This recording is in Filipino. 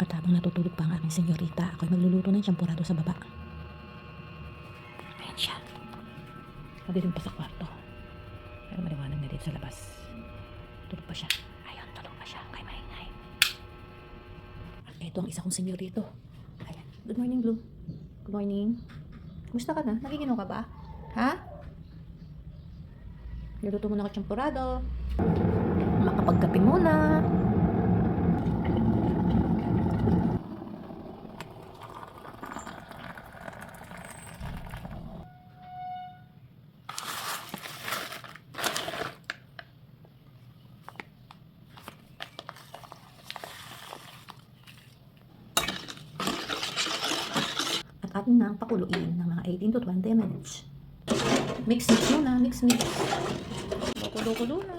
At habang natutulog pa ang aking senyorita, ako'y magluluto ng champurado sa baba. Ayan siya. Madilim pa sa kwarto. Pero maliwanag na din sa labas. Tulog pa siya. Ayun, tulog pa siya. Kay maingay. At ito ang isa kong senyorito. Ayan. Good morning, Blue. Good morning. Kumusta ka na? Nagiginom ka ba? Ha? Niluto mo na ka champurado. Makapagkape muna. At atin na ang pakuluin ng mga 18 to 20 minutes. Mix mix muna, mix mix. Kulo-kulo na.